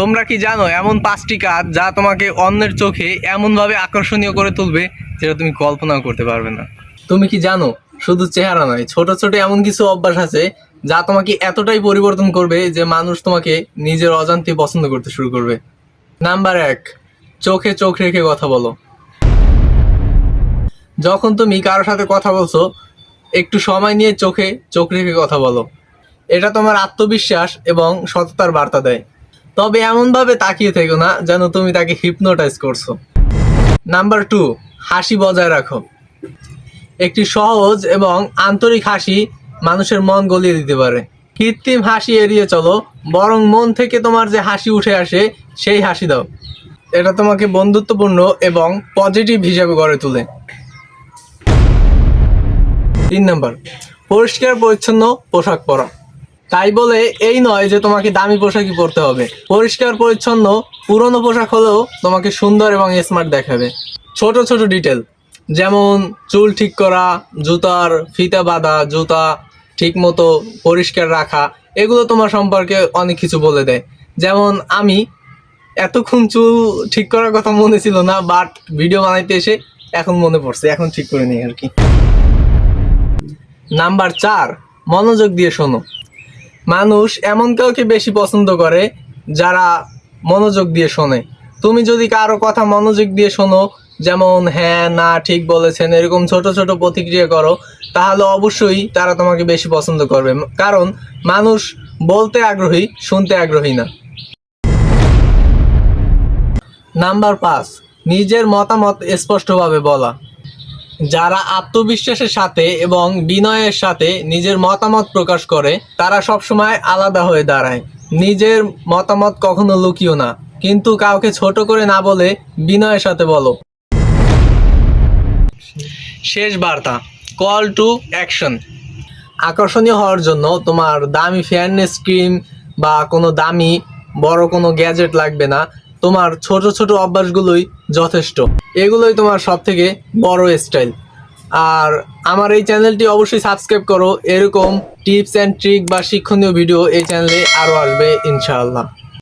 তোমরা কি জানো, এমন পাঁচটি কাজ যা তোমাকে অন্যের চোখে এমনভাবে আকর্ষণীয় করে তুলবে যেটা তুমি কল্পনাও করতে পারবে না। তুমি কি জানো, শুধু চেহারা নয়, ছোট ছোট এমন কিছু অভ্যাস আছে যা তোমাকে এতটাই পরিবর্তন করবে যে মানুষ তোমাকে নিজের অজান্তে পছন্দ করতে শুরু করবে। নাম্বার এক, চোখে চোখ রেখে কথা বলো। যখন তুমি কারোর সাথে কথা বলছো, একটু সময় নিয়ে চোখে চোখ রেখে কথা বলো। এটা তোমার আত্মবিশ্বাস এবং সততার বার্তা দেয়। তবে এমনভাবে তাকিয়ে থেকো না যেন তুমি তাকে হিপনোটাইজ করছ। নাম্বার টু হাসি বজায় রাখো। একটি সহজ এবং আন্তরিক হাসি মানুষের মন গলিয়ে দিতে পারে। কৃত্রিম হাসি এড়িয়ে চলো, বরং মন থেকে তোমার যে হাসি উঠে আসে, সেই হাসি দাও। এটা তোমাকে বন্ধুত্বপূর্ণ এবং পজিটিভ হিসাবে গড়ে তোলে। তিন নাম্বার পরিষ্কার, পরিচ্ছন্ন পোশাক পরা। তাই বলে এই নয় যে তোমাকে দামি পোশাকই পরতে হবে। পরিষ্কার, পরিচ্ছন্ন, পুরনো পোশাক হলেও তোমাকে সুন্দর এবং স্মার্ট দেখাবে। ছোট ছোট ডিটেল যেমন চুল ঠিক করা, জুতার ফিতা বাঁধা, জুতা ঠিক মতো পরিষ্কার রাখা, এগুলো তোমার সম্পর্কে অনেক কিছু বলে দেয়। যেমন আমি এতক্ষণ চুল ঠিক করার কথা মনে ছিল না বাট ভিডিও বানাইতে এসে এখন মনে পড়ছে, এখন ঠিক করে নিই আর কি। নাম্বার চার, মনোযোগ দিয়ে শোনো। মানুষ এমন কাউকে বেশি পছন্দ করে যারা মনোযোগ দিয়ে শোনে। তুমি যদি কারও কথা মনোযোগ দিয়ে শোনো, যেমন হ্যাঁ না, ঠিক বলেছেন, এরকম ছোট ছোট প্রতিক্রিয়া করো, তাহলে অবশ্যই তারা তোমাকে বেশি পছন্দ করবে। কারণ মানুষ বলতে আগ্রহী, শুনতে আগ্রহী না। নাম্বার পাঁচ, নিজের মতামত স্পষ্টভাবে বলা। যারা আত্মবিশ্বাসের সাথে এবং বিনয়ের সাথে নিজের মতামত প্রকাশ করে, তারা সবসময় আলাদা হয়ে দাঁড়ায়। নিজের মতামত কখনো লুকিও না। কিন্তু কাউকে ছোট করে না বলে বিনয়ের সাথে বলো। শেষ বার্তা। কল টু অ্যাকশন আকর্ষণীয় হওয়ার জন্য তোমার দামি ফেয়ারনেস ক্রিম বা কোনো দামি বড় কোনো গ্যাজেট লাগবে না। তোমার ছোট ছোট অভ্যাসগুলোই যথেষ্ট। এগুলোই তোমার সব থেকে বড় স্টাইল আর আমার এই চ্যানেলটি অবশ্যই সাবস্ক্রাইব করো। এরকম টিপস অ্যান্ড ট্রিক বা শিক্ষণীয় ভিডিও এই চ্যানেলে আরও আসবে, ইনশাআল্লাহ।